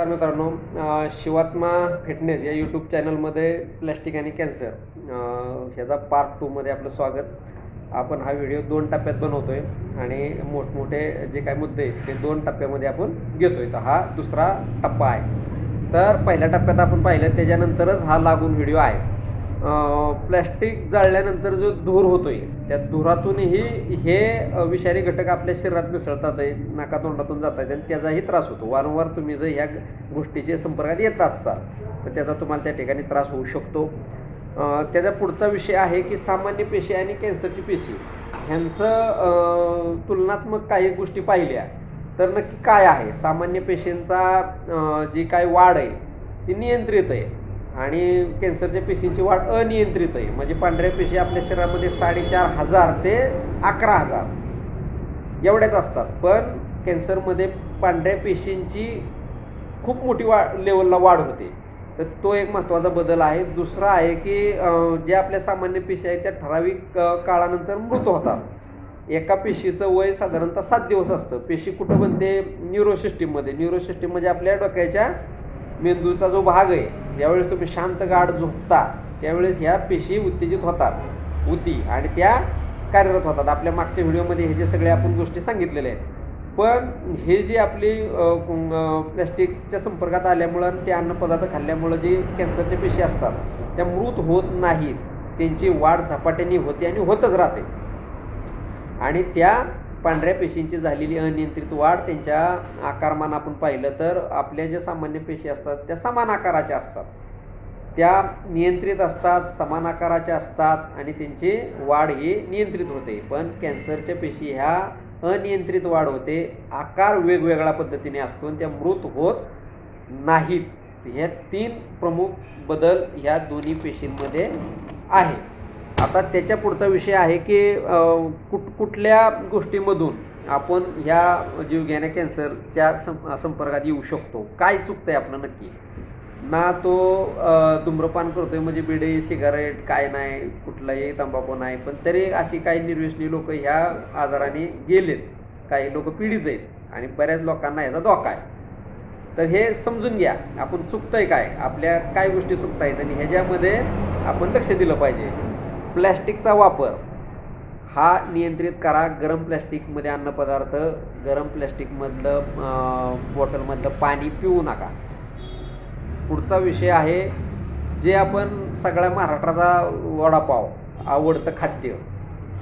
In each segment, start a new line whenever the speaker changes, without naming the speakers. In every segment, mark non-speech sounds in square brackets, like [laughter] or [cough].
नमस्कार मित्रांनो. शिवात्मा फिटनेस या यूट्यूब चॅनलमध्ये प्लॅस्टिक आणि कॅन्सर ह्याचा पार्ट टूमध्ये आपलं स्वागत. आपण हा व्हिडिओ दोन टप्प्यात बनवतो आहे आणि मोठमोठे जे काही मुद्दे आहेत ते दोन टप्प्यामध्ये आपण घेतो आहे तर हा दुसरा टप्पा आहे. तर पहिल्या टप्प्यात आपण पाहिलं त्याच्यानंतरच हा लागून व्हिडिओ आहे. प्लॅस्टिक जाळल्यानंतर जो धूर होतोय त्या धुरातूनही हे विषारी घटक आपल्या शरीरात मिसळतात आहे नाकातोंडातून जात आहेत आणि त्याचाही त्रास होतो. वारंवार तुम्ही जर ह्या गोष्टीच्या संपर्कात येत असता तर त्याचा तुम्हाला त्या ठिकाणी त्रास होऊ शकतो. त्याचा पुढचा विषय आहे की सामान्य पेशी आणि कॅन्सरची पेशी ह्यांचं तुलनात्मक काही गोष्टी पाहिल्या तर नक्की काय आहे? सामान्य पेशींचा जी काय वाढ आहे ती नियंत्रित आहे. आणि कॅन्सरच्या पेशींची वाढ अनियंत्रित आहे. म्हणजे पांढऱ्या पेशी आपल्या शरीरामध्ये साडेचार हजार ते अकरा हजार एवढ्याच असतात. पण कॅन्सरमध्ये पांढऱ्या पेशींची खूप मोठी वा लेवलला वाढ होते. तर तो एक महत्त्वाचा बदल आहे. दुसरा आहे की जे आपल्या सामान्य पेशी आहेत त्या ठराविक काळानंतर मृत होतात. एका पेशीचं वय साधारणतः सात दिवस असतं. पेशी कुठं बनते? न्यूरोसिस्टीममध्ये. न्यूरोसिस्टीम म्हणजे आपल्या डोक्याच्या मेंदूचा जो भाग आहे ज्यावेळेस तुम्ही शांत गाढ झोपता त्यावेळेस ह्या पेशी उत्तेजित होतात होती आणि त्या कार्यरत होतात. आपल्या मागच्या व्हिडिओमध्ये हे जे सगळे आपण गोष्टी सांगितलेल्या आहेत. पण हे जे आपली प्लॅस्टिकच्या संपर्कात आल्यामुळं आणि ते अन्नपदार्थ खाल्ल्यामुळं जे कॅन्सरच्या पेशी असतात त्या मृत होत नाहीत. त्यांची वाढ झपाट्याने होते आणि होतच राहते. आणि त्या पांढऱ्या पेशींची झालेली अनियंत्रित वाढ त्यांच्या आकारमान आपण पाहिलं तर आपल्या ज्या सामान्य पेशी असतात त्या समान आकाराच्या असतात. त्या नियंत्रित असतात समान आकाराच्या असतात आणि त्यांची वाढ ही नियंत्रित होते. पण कॅन्सरच्या पेशी ह्या अनियंत्रित वाढ होते आकार वेगवेगळ्या पद्धतीने असतो आणि त्या मृत होत नाहीत. ह्या तीन प्रमुख बदल ह्या दोन्ही पेशींमध्ये आहे आता त्याच्या पुढचा विषय आहे की कुठ कुठल्या गोष्टीमधून आपण ह्या जीवघेण्या कॅन्सरच्या सं संपर्कात येऊ शकतो? काय चुकतंय आपलं नक्की? ना तो अ, धूम्रपान करतोय म्हणजे बिडी सिगारेट काय नाही कुठलाही तंबाखू नाही पण तरी अशी काही निर्व्यसनी लोक ह्या आजाराने गेलेत. काही लोक पीडित आहेत आणि बऱ्याच लोकांना ह्याचा धोका आहे. तर हे समजून घ्या आपण चुकतंय काय? आपल्या काय गोष्टी चुकतायत आणि ह्याच्यामध्ये आपण लक्ष दिलं पाहिजे. प्लॅस्टिकचा वापर. हा नियंत्रित करा. गरम प्लॅस्टिकमध्ये अन्नपदार्थ गरम प्लॅस्टिकमधलं बॉटलमधलं पाणी पिऊ नका. पुढचा विषय आहे जे आपण सगळ्या महाराष्ट्राचा वडापाव आवडतं खाद्य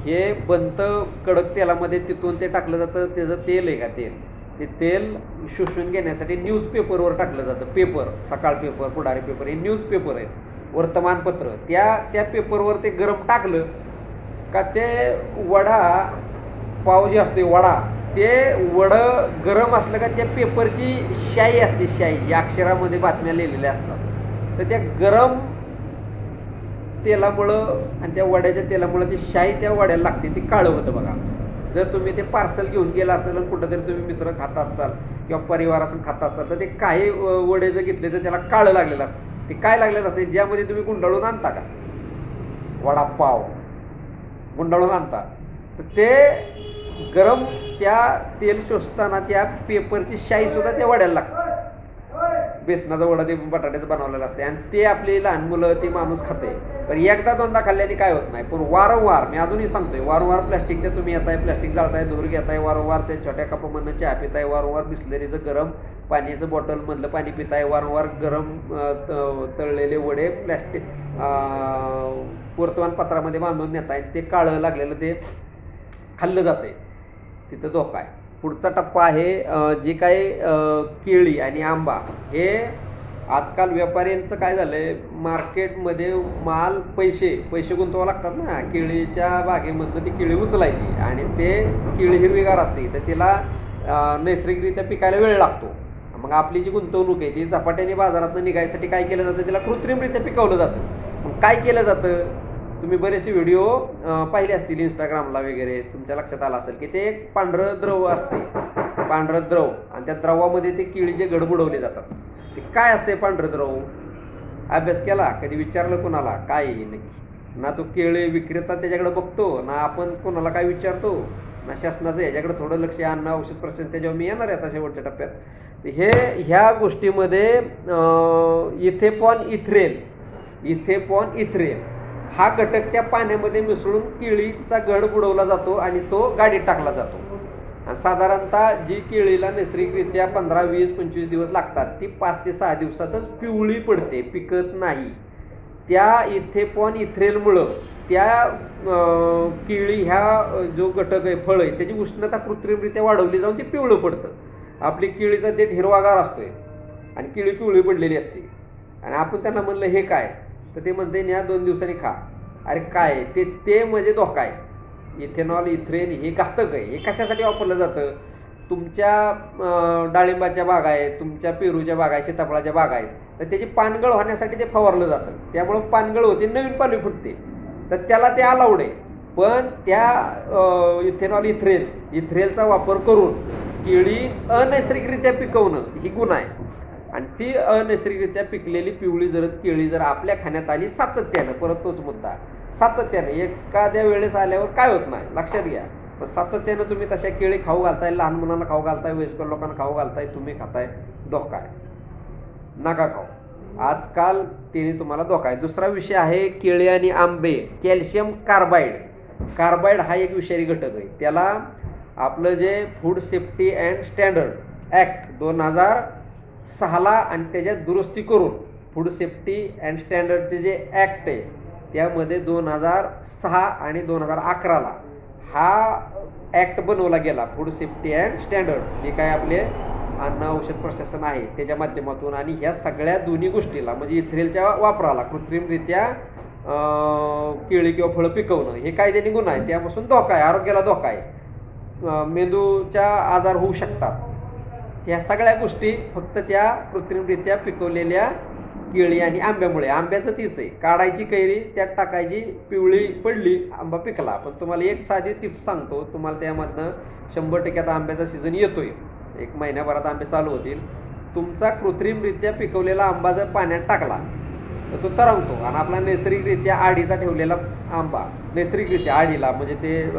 हे बनतं कडक तेलामध्ये तिथून ते टाकलं जातं. त्याचं तेल आहे का तेल? ते तेल शोषून घेण्यासाठी न्यूजपेपरवर टाकलं जातं. Paper Sakal paper Pudhari paper हे न्यूजपेपर आहेत. वर्तमानपत्र. त्या त्या पेपरवर ते गरम टाकलं का ते वडा पाव जे असते वडा ते वडं गरम असलं का त्या पेपरची शाई असते शाई. या अक्षरामध्ये बातम्या लिहिलेल्या असतात. तर त्या गरम तेलामुळं आणि त्या वड्याच्या तेलामुळं ती शाई त्या वड्याला लागते. ती काळं होतं बघा. जर तुम्ही ते पार्सल घेऊन गेला असेल आणि कुठंतरी तुम्ही मित्र खात असाल किंवा परिवार असून खात असाल तर ते काही वडे जर घेतले तर त्याला काळं लागलेलं असतं. ते काय लागलेलं असतं? ज्यामध्ये तुम्ही गुंडाळून आणता का? वडापाव. गुंडाळून आणता. तर ते गरम त्या तेल शोषताना त्या पेपरची शाई सुद्धा वड्याला लागते. बेसनाचा वडा ते बटाट्याचं बनवलेलं असते. आणि ते आपली लहान मुलं ते माणूस खाते. पण एकदा दोनदा खाल्ल्याने काय होत नाही. पण वारंवार मी अजूनही सांगतोय वारंवार प्लॅस्टिकच्या तुम्ही येताय प्लॅस्टिक जाळताय धूर घेताय वारंवार त्या छोट्या कपामधनं चहा पिताय वारंवार बिस्लरीचं गरम पाण्याचं बॉटलमधलं पाणी पिताय. वारंवार गरम तळलेले वडे प्लॅस्टिक वर्तमानपत्रामध्ये बांधून नेत नेताय. ते काळं लागलेलं ते खाल्लं जातंय. तिथं धोका आहे. पुढचा टप्पा आहे जे काही केळी आणि आंबा हे आजकाल व्यापाऱ्यांचं काय झालं आहे मार्केटमध्ये माल पैसे पैसे गुंतवावं लागतात ना. केळीच्या बागेमधनं ती केळी उचलायची आणि ते केळी हिरवीगार असते. तर तिला नैसर्गिकरित्या पिकायला वेळ लागतो. मग आपली जी गुंतवणूक आहे ती झपाट्याने बाजारातनं निघायसाठी काय केलं जातं? तिला कृत्रिमरित्या पिकवलं जातं. मग काय केलं जातं? तुम्ही बरेचसे व्हिडिओ पाहिले असतील इंस्टाग्रामला वगैरे. तुमच्या लक्षात आलं असेल की ते एक पांढरं द्रव असते. पांढरं द्रव. आणि त्या द्रवामध्ये ते केळीचे गड बुडवले जातात. ते काय असते पांढरं द्रव? अभ्यास केला? कधी विचारलं कोणाला? काय आहे नक्की ना तो केळी विक्रेता त्याच्याकडे बघतो ना आपण कोणाला काय विचारतो? ना शासनाचं याच्याकडे थोडं लक्ष अन्न औषध प्रशासन त्याच्यावर मी येणार आहे आता शेवटच्या टप्प्यात हे ह्या गोष्टीमध्ये इथेपॉन इथ्रेल इथेपॉन इथ्रेल हा घटक त्या पाण्यामध्ये मिसळून केळीचा गड बुडवला जातो आणि तो गाडीत टाकला जातो. आणि साधारणतः जी केळीला नैसर्गिकरित्या पंधरा वीस पंचवीस दिवस लागतात ती पाच ते सहा दिवसातच पिवळी पडते पिकत नाही. त्या इथेपॉन इथ्रेलमुळं त्या केळी ह्या जो घटक आहे फळ आहे त्याची उष्णता कृत्रिमरित्या वाढवली जाऊन ते पिवळं पडतं. आपली केळीचा देठ हिरवागार आहे आणि केळी पिवळी पडलेली असते. आणि आपण त्यांना म्हणलं हे काय? तर ते म्हणते न्या दोन दिवसांनी खा. अरे काय? ते ते म्हणजे धोका आहे. इथेनॉल इथ्रेन हे घातक आहे. हे कशासाठी वापरलं जातं? तुमच्या डाळिंबाच्या बागा आहेत तुमच्या पेरूच्या बागा आहेत सीताफळाच्या बागा आहेत. तर त्याची पानगळ होण्यासाठी ते फवारलं जातं. त्यामुळं पानगळ होते नवीन पाणी फुटते. तर त्याला ते अलाउड आहे. पण त्या इथेनॉल इथ्रेल इथ्रेलचा वापर करून केळी अनैसर्गिकरित्या पिकवणं ही गुण आहे. आणि ती अनैसर्गिकरित्या पिकलेली पिवळी जर केळी जर आपल्या खाण्यात आली सातत्यानं परत तोच मुद्दा. सातत्यानं एखाद्या वेळेस आल्यावर काय होत नाही? लक्षात घ्या. पण सातत्यानं तुम्ही तशा केळी खाऊ घालताय लहान मुलांना खाऊ घालताय वयस्कर लोकांना खाऊ घालताय तुम्ही खाताय धोका आहे. नका खाऊ. आजकाल तिने तुम्हाला धोका आहे. दुसरा विषय आहे केळी आणि आंबे कॅल्शियम कार्बाईड कार्बाईड हा एक विषारी घटक आहे. त्याला आपलं जे food safety and standard act दोन हजार सहाला आणि त्याच्यात दुरुस्ती करून फूड सेफ्टी अँड स्टँडर्डचे जे ॲक्ट आहे त्यामध्ये दोन हजार सहा आणि दोन हजार अकराला हा ॲक्ट बनवला गेला. फूड सेफ्टी अँड स्टँडर्ड जे काय आपले अन्न औषध प्रशासन आहे त्याच्या माध्यमातून आणि ह्या सगळ्या दोन्ही गोष्टीला म्हणजे इथ्रेलच्या वापराला कृत्रिमरित्या केळी किंवा फळं पिकवणं हे कायद्याने गुन्हा आहे. त्यापासून धोका आहे आरोग्याला धोका आहे. मेंदूच्या आजार होऊ शकतात. ह्या सगळ्या गोष्टी फक्त त्या कृत्रिमरित्या पिकवलेल्या केळी आणि आंब्यामुळे. आंब्याचं तीच आहे. काढायची कैरी त्यात टाकायची पिवळी पडली आंबा पिकला. पण तुम्हाला एक साधी टिप्स सांगतो. तुम्हाला त्यामधनं शंभर टक्के आता आंब्याचा सीझन येतोय. एक महिन्याभरात आंबे चालू होतील. तुमचा कृत्रिमरित्या पिकवलेला आंबा जर पाण्यात टाकला तर तो तरंगतो. आणि आपला नैसर्गिकरित्या आडीचा ठेवलेला आंबा नैसर्गिकरित्या आडीला म्हणजे ते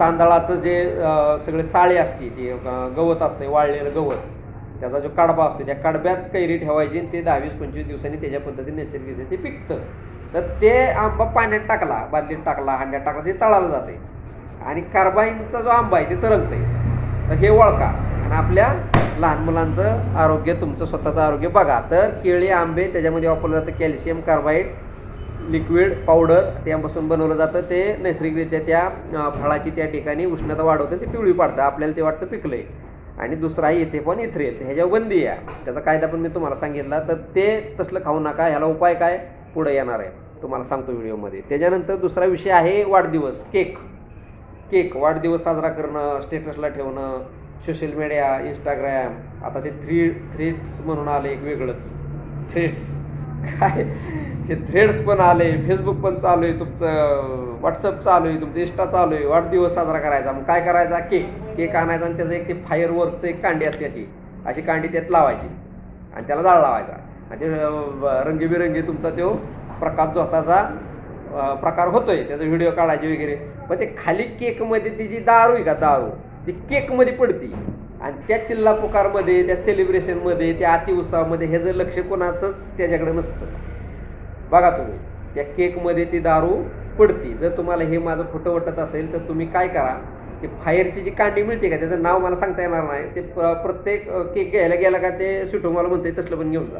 तांदळाचं जे सगळे साळे असते ते गवत असते वाळलेलं गवत त्याचा जो कडबा असतो त्या कडब्यात कैरी ठेवायची आणि ते दहावीस पंचवीस दिवसांनी त्याच्या पद्धतीने नैसर्गिक ते पिकतं. तर ते आंबा पाण्यात टाकला बादलीत टाकला हांड्यात टाकला ते तळाला जाते आणि कार्बाईनचा जो आंबा आहे ते तरंगतंय. तर हे ओळखा. आणि आपल्या लहान मुलांचं आरोग्य तुमचं स्वतःचं आरोग्य बघा. तर केळी आंबे त्याच्यामध्ये वापरलं जातं कॅल्शियम कार्बाईड लिक्विड पावडर त्यापासून बनवलं जातं. ते नैसर्गिकरित्या त्या फळाची त्या ठिकाणी उष्णता वाढवते ते पिवळी पाडतं. आपल्याला ते वाटतं पिकलंय. आणि दुसरा येथे पण इथ्रेल ह्याच्यावर बंदी आहे. त्याचा कायदा पण मी तुम्हाला सांगितला. तर ते तसलं खाऊ नका. ह्याला उपाय काय? पुढे येणार आहे. तुम्हाला सांगतो व्हिडिओमध्ये. त्याच्यानंतर दुसरा विषय आहे वाढदिवस केक. केक वाढदिवस साजरा करणं स्टेटसला ठेवणं सोशल मीडिया इंस्टाग्राम आता ते थ्री थ्रेड्स म्हणून आले एक वेगळंच. थ्रेड्स काय? ते थ्रेड्स पण आले फेसबुक पण चालू आहे तुमचं व्हॉट्सअप चालू आहे तुमचं इंस्टा चालू आहे वाढदिवस साजरा करायचा. मग काय करायचा? केक. केक आणायचा आणि त्याचं एक ते फायरवर्कचं एक कांडी असते अशी. अशी कांडी त्यात लावायची. आणि त्याला जाळ लावायचा. आणि ते रंगीबेरंगी रंगीबिरंगी तुमचा तो प्रकाश झोताचा प्रकार होतोय त्याचा व्हिडिओ काढायचे वगैरे. पण ते खाली केकमध्ये ती जी दारू आहे का दारू ती केकमध्ये पडती. आणि त्या चिल्ला पुकारमध्ये त्या सेलिब्रेशनमध्ये त्या अतिउत्साहामध्ये हे जर लक्ष कोणाचंच त्याच्याकडे नसतं. बघा तुम्ही त्या केकमध्ये ती दारू पडती. जर तुम्हाला हे माझं खोटं वाटत असेल तर तुम्ही काय करा ते फायरची जी कांडी मिळते का त्याचं नाव मला सांगता येणार नाही. ते प्रत्येक केक घ्यायला गेला का ते सुटू मला म्हणते तसलं पण घेऊन जा.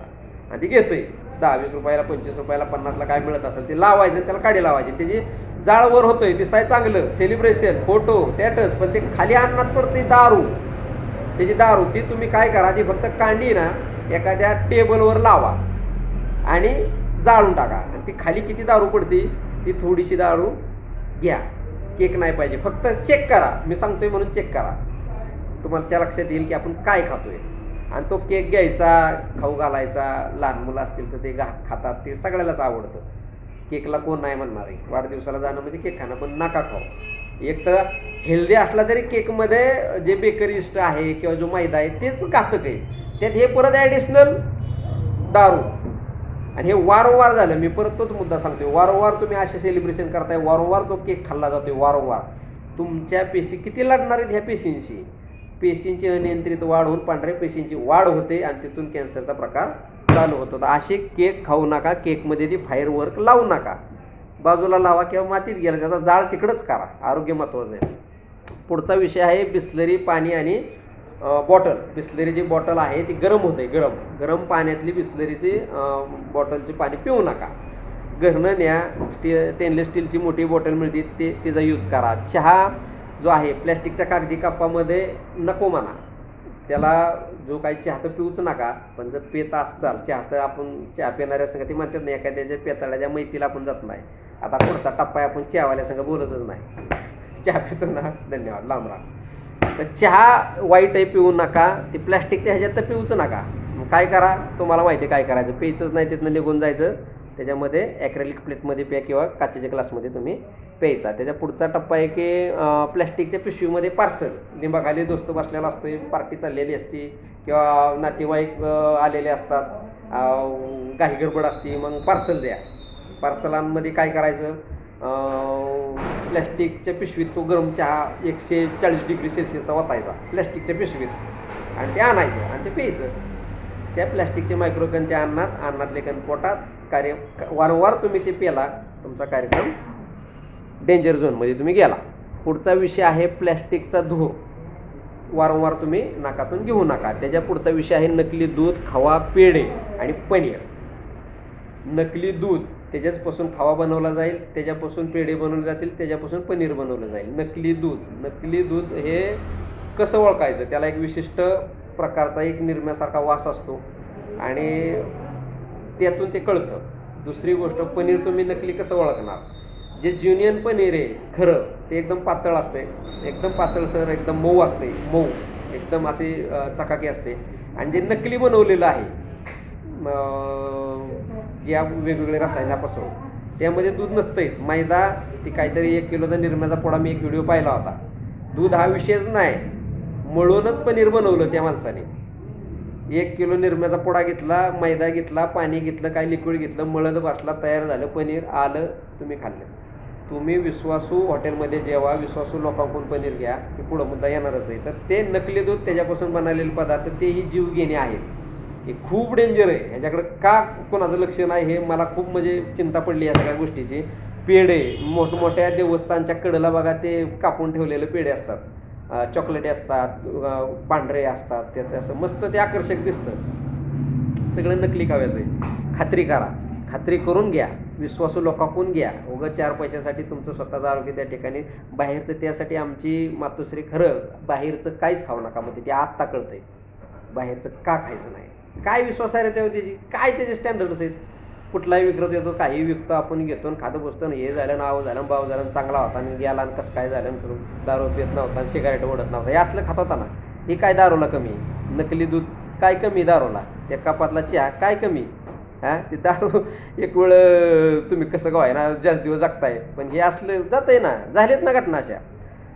आणि ते घेतोय. दहा वीस रुपयाला पंचवीस रुपयाला पन्नासला काय मिळत असेल ते लावायचं त्याला काडी लावायची. त्याची जाळवर होतोय दिसाय चांगलं. सेलिब्रेशन फोटो स्टॅटस पण ते खाली अन्नात पडते दारू. त्याची दारू ती तुम्ही काय करा ती फक्त कांडी ना एखाद्या टेबलवर लावा. आणि जाळून टाका. आणि ती खाली किती दारू पडते ती थोडीशी दारू घ्या. केक नाही पाहिजे. फक्त चेक करा. मी सांगतोय म्हणून चेक करा. तुम्हाला त्या लक्षात येईल की आपण काय खातोय. आणि तो केक घ्यायचा खाऊ घालायचा लहान मुलं असतील तर ते घा खातात ते सगळ्यालाच आवडतं. केकला कोण नाही म्हणणार आहे. वाढदिवसाला जाणं म्हणजे केक खाणं पण नका खाऊ. एक तर हेल्दी असला तरी केकमध्ये जे बेकरीस्ट आहे किंवा जो मैदा आहे तेच घातक आहे. त्यात हे परत ॲडिशनल दारू. आणि हे वारंवार झालं. मी परत तोच मुद्दा सांगतोय. वारंवार तुम्ही असे सेलिब्रेशन करताय वारंवार तो केक खाल्ला जातोय वारंवार. तुमच्या पेशी किती लढणार आहेत ह्या पेशींशी? पेशींची अनियंत्रित वाढ होऊन पांढऱ्या पेशींची वाढ होते आणि तिथून कॅन्सरचा प्रकार चालू होतो. तर असे केक खाऊ नका केकमध्ये ती फायर वर्क लावू नका. बाजूला लावा किंवा मातीत गेला त्याचा जाळ तिकडंच करा आरोग्य महत्त्वाचं आहे. पुढचा विषय आहे बिस्लरी पाणी आणि बॉटल. बिस्लरीची बॉटल आहे ती गरम होते गरम. गरम पाण्यातली बिस्लरीची बॉटलची पाणी पिऊ नका. घरणं न्या स्टी स्टेनलेस स्टीलची मोठी बॉटल मिळते ते तिचा यूज करा. चहा जो आहे प्लॅस्टिकच्या कागदी कपामध्ये नको म्हणा. त्याला जो काही चहा तर पिऊच नका पण जर पेत असाल चहा तर आपण चहा पिणाऱ्या संघ ते म्हणतात नाही एखाद्याच्या पेताळ्याच्या मैतीला आपण जात नाही. आता पुढचा टप्पा आहे आपण चहावाल्या संघ बोलतच नाही. चहा पितो ना. धन्यवाद. लांब राहा. तर चहा वाईट आहे पिऊ नका ते प्लॅस्टिकच्या ह्याच्यात तर पिऊच नका. मग काय करा? तुम्हाला माहिती आहे काय करायचं? प्यायचंच नाही तिथनं निघून जायचं. त्याच्यामध्ये ॲक्रेलिक प्लेटमध्ये प्या किंवा काचेच्या ग्लासमध्ये तुम्ही प्यायचा. त्याच्या पुढचा टप्पा आहे की प्लॅस्टिकच्या पिशवीमध्ये पार्सल. लिंबाखाली दोस्त बसलेला असतो पार्टी चाललेली असते किंवा नातेवाईक आलेले असतात. काही घाई गडबड असते मग पार्सल द्या. पार्सलांमध्ये काय करायचं? प्लॅस्टिकच्या पिशवीत तो गरम चहा एकशे चाळीस डिग्री सेल्सिअसचा ओतायचा प्लॅस्टिकच्या पिशवीत. आणि ते आणायचं आणि ते प्यायचं. त्या प्लॅस्टिकचे मायक्रोकन त्या अन्नात अन्नातले कण पोटात. कार्य वारंवार तुम्ही ते पेला तुमचा कार्यक्रम डेंजर झोनमध्ये तुम्ही गेला. पुढचा विषय आहे प्लॅस्टिकचा धूर. वारंवार तुम्ही नाकातून घेऊ नका. त्याच्या पुढचा विषय आहे नकली दूध खवा पेढे आणि पनीर. नकली दूध त्याच्याचपासून खवा बनवला जाईल त्याच्यापासून पेढे बनवले जातील त्याच्यापासून पनीर बनवलं जाईल. नकली दूध. नकली दूध हे कसं ओळखायचं? त्याला एक विशिष्ट प्रकारचा एक निर्म्यासारखा वास असतो. आणि त्यातून ते कळतं. दुसरी गोष्ट पनीर तुम्ही नकली कसं ओळखणार? जे ज्युनियन पनीर आहे खरं ते एकदम पातळ असते. एकदम पातळसर एकदम मऊ असते. मऊ एकदम असे चकाकी असते. आणि जे नकली बनवलेलं आहे ज्या वेगवेगळे रसायनापासून त्यामध्ये दूध नसतंच मैदा ती काहीतरी एक किलोचा निर्म्याचा पोळा मी एक व्हिडिओ पाहिला होता. दूध हा विषयच नाही. मळूनच पनीर बनवलं त्या माणसाने. एक किलो निरम्याचा पुडा घेतला मैदा घेतला पाणी घेतलं काय लिक्विड घेतलं मळद बसला तयार झालं पनीर आलं तुम्ही खाल्लं. तुम्ही विश्वासू हॉटेलमध्ये जेव्हा विश्वासू लोकांकडून पनीर घ्या की पुढं मुद्दा येणारच आहे. तर ते नकली दूध त्याच्यापासून बनवलेले पदार्थ तेही जीवघेणे आहेत. हे खूप डेंजर आहे. ह्याच्याकडे का कोणाचं लक्ष नाही हे मला खूप म्हणजे चिंता पडली या सगळ्या गोष्टीची. पेढे मोठमोठ्या देवस्थानच्या कडला बघा ते कापून ठेवलेले पेढे असतात. चॉकलेटी असतात पांढरे असतात ते ते असं मस्त ते आकर्षक दिसतं. सगळं नकली काव्याचं आहे. खात्री करा. खात्री करून घ्या. विश्वासू लोकाकून घ्या. उगाच चार पैशासाठी तुमचं स्वतःचं आरोग्य त्या ठिकाणी बाहेरचं त्यासाठी आमची मातोश्री खरं बाहेरचं काहीच खाऊ नका मग ते आत्ता कळतंय. बाहेरचं का खायचं नाही? काय विश्वास आहे रे त्याची? काय त्याचे स्टँडर्ड्स आहेत? कुठलाही विक्रत येतो काही विकतो आपण घेतो आणि खातं बसतो आणि हे झालं नाव झालं बाव झालं चांगला होता आणि गेला आणि कसं काय झालं आणि करून दारू पित नव्हता आणि सिगारेट ओढत नव्हता. हे असलं खात होता ना. हे काय दारूला कमी नकली दूध काय कमी दारूला? त्या कपातला चहा काय कमी हां? ते दारू [laughs] एक वेळ तुम्ही कसं काय ना जास्त दिवस जगताय. पण हे असलं जात आहे ना. झालेत ना घटना अशा.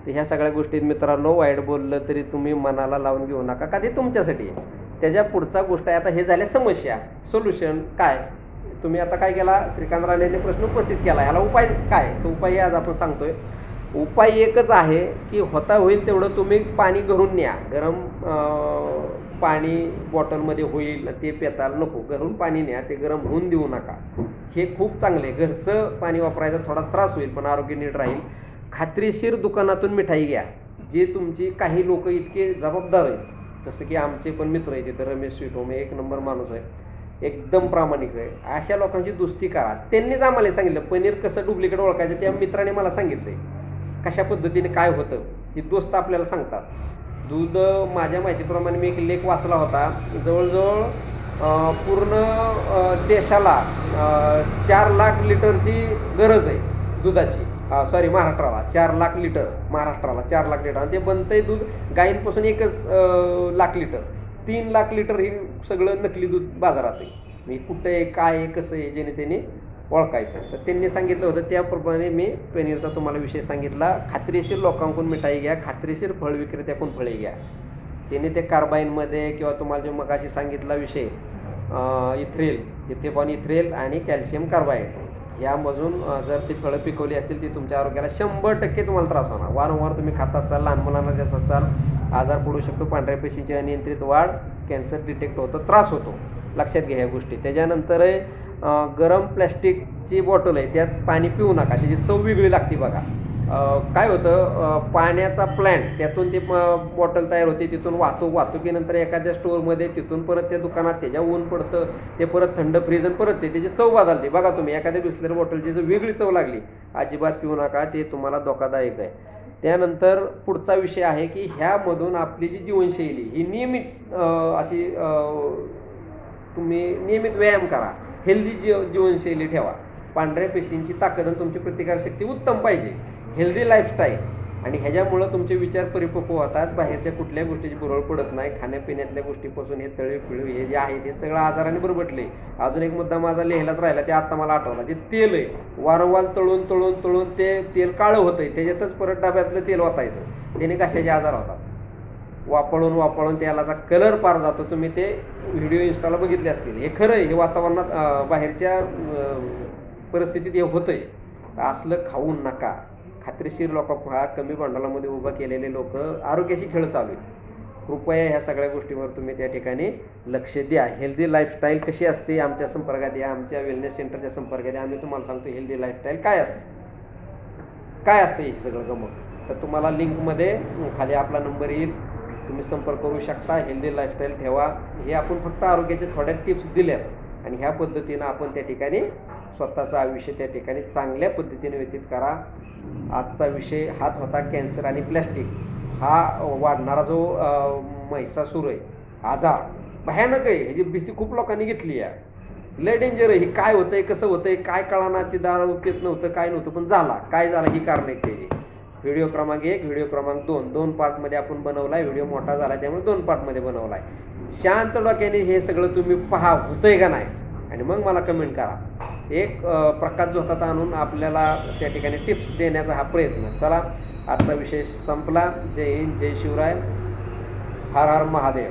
तर ह्या सगळ्या गोष्टीत मित्रांनो वाईट बोललं तरी तुम्ही मनाला लावून घेऊ नका. का ते तुमच्यासाठी त्याच्या पुढचा गोष्ट आहे आता हे झाल्या समस्या. सोल्युशन काय? तुम्ही आता काय केला? श्रीकांत राणेंनी प्रश्न उपस्थित केला. ह्याला उपाय काय? तो उपाय आज आपण सांगतोय. उपाय एकच आहे की होता होईल तेवढं तुम्ही पाणी घरून न्या. गरम पाणी बॉटलमध्ये होईल ते पेताल नको. घरून पाणी न्या ते गरम होऊन देऊ नका. हे खूप चांगले घरचं पाणी वापरायचा थोडा त्रास होईल पण आरोग्य नीट राहील. खात्रीशीर दुकानातून मिठाई घ्या. जे तुमची काही लोक इतके जबाबदार आहेत. जसं की आमचे पण मित्र आहेत तिथं रमेश स्वीट होम एक नंबर माणूस आहे. एकदम प्रामाणिक आहे. अशा लोकांची दुस्ती करा. त्यांनीच आम्हाला सांगितलं पनीर कसं डुप्लिकेट ओळखायचं त्या मित्राने मला सांगितलंय. कशा पद्धतीने काय होतं हे दोस्त आपल्याला सांगतात. दूध माझ्या माहितीप्रमाणे मी एक लेख वाचला होता. जवळजवळ पूर्ण देशाला चार लाख लिटरची गरज आहे दुधाची. सॉरी महाराष्ट्राला चार लाख लिटर महाराष्ट्राला चार लाख लिटर. आणि ते बनतंय दूध गायींपासून एकच लाख लिटर. तीन लाख लिटर हे सगळं नकली दूध बाजारात आहे. मी कुठं आहे काय आहे कसं आहे जेणे त्याने ओळखायचं. तर त्यांनी सांगितलं होतं त्याप्रमाणे मी पनीरचा तुम्हाला विषय सांगितला. खात्रीशीर लोकांकडून मिठाई घ्या खात्रीशीर फळ विक्रेत्याकडून फळे घ्या. त्याने ते कार्बाईनमध्ये किंवा तुम्हाला जे मगाशी सांगितला विषय इथ्रेल इथेपॉन इथ्रेल आणि कॅल्शियम कार्बाईड. यामधून जर ती फळं पिकवली असतील ती तुमच्या आरोग्याला शंभर टक्के तुम्हाला त्रास होणार. वारंवार तुम्ही खातात चाल लहान मुलांना त्याचा चाल आजार पडू शकतो पांढऱ्या पेशींची अनियंत्रित वाढ कॅन्सर डिटेक्ट होतं त्रास होतो. लक्षात घ्या ह्या गोष्टी. त्याच्यानंतर गरम प्लॅस्टिकची बॉटल आहे त्यात पाणी पिऊ नका त्याची चव वेगळी लागते बघा. काय होतं पाण्याचा प्लॅन्ट त्यातून ती बॉटल तयार होते तिथून वाहतूक वाहतुकीनंतर एखाद्या स्टोअरमध्ये तिथून परत त्या दुकानात त्याच्या ऊन पडतं ते परत थंड फ्रीज आणि परत ते त्याची चव बदलते. बघा तुम्ही एखाद्या बिस्लर बॉटलची जर वेगळी चव लागली अजिबात पिऊ नका ते तुम्हाला धोकादायक आहे. त्यानंतर पुढचा विषय आहे की ह्यामधून आपली जी जीवनशैली ही नियमित अशी तुम्ही नियमित व्यायाम करा. हेल्दी जीव जीवनशैली ठेवा. पांढऱ्या पेशींची ताकद आणि तुमची प्रतिकारशक्ती उत्तम पाहिजे. हेल्दी लाईफस्टाईल आणि ह्याच्यामुळं तुमचे विचार परिपक्व होतात. बाहेरच्या कुठल्याही गोष्टीची बुरळ पडत नाही. खाण्यापिण्यातल्या गोष्टीपासून हे तळवी पिळू हे जे आहे ते सगळं आजाराने बरबटले. अजून एक मुद्दा माझा लिहिलाच राहिला ते आत्ता मला आठवला. जे तेल आहे वारंवार तळून तळून तळून ते तेल काळं होतंय. त्याच्यातच परत डब्यातलं तेल वाचायचं त्याने कशाचे आजार होतात? वापळून वापळून तेलाचा कलर पार जातो. तुम्ही ते व्हिडिओ इन्स्टाला बघितले असतील. हे खरं आहे हे वातावरणात बाहेरच्या परिस्थितीत हे होतंय. आहे असलं खाऊ नका. खात्रीशीर लोक हा कमी भांडवलामध्ये उभं केलेले लोक आरोग्याशी खेळ चालू आहे कृपया ह्या सगळ्या गोष्टीवर तुम्ही त्या ठिकाणी लक्ष द्या. हेल्दी लाईफस्टाईल कशी असते आमच्या संपर्कात या आमच्या वेलनेस सेंटरच्या संपर्कात या. आम्ही तुम्हाला सांगतो हेल्दी लाईफस्टाईल काय असते? काय असतं हे सगळं गमत तर तुम्हाला लिंकमध्ये खाली आपला नंबर येईल. तुम्ही संपर्क करू शकता. हेल्दी लाईफस्टाईल ठेवा. हे आपण फक्त आरोग्याचे थोड्या टिप्स दिल्यात. आणि ह्या पद्धतीनं आपण त्या ठिकाणी स्वतःचं आयुष्य त्या ठिकाणी चांगल्या पद्धतीने व्यतीत करा. आजचा विषय हाच होता कॅन्सर आणि प्लॅस्टिक. हा वाढणारा जो अं, आहे आजार भयानक आहे. ह्याची भीती खूप लोकांनी घेतली आहे. लय डेंजर आहे. ही काय होतंय कसं होतंय काय कळाना ते दारू पित नव्हतं काय नव्हतं पण झाला. काय झाला ही कारण आहे त्याची. व्हिडिओ क्रमांक एक व्हिडिओ क्रमांक दोन. दोन पार्टमध्ये आपण बनवला आहे व्हिडिओ मोठा झाला त्यामुळे दोन पार्टमध्ये बनवला आहे शांत डोक्याने हे सगळं तुम्ही पहा होतंय का नाही? आणि मग मला कमेंट करा. एक प्रकाश जोतात आणून आपल्याला त्या ठिकाणी टिप्स देण्याचा हा प्रयत्न. चला आजचा विषय संपला. जय हिंद जय शिवराय. हर हर महादेव.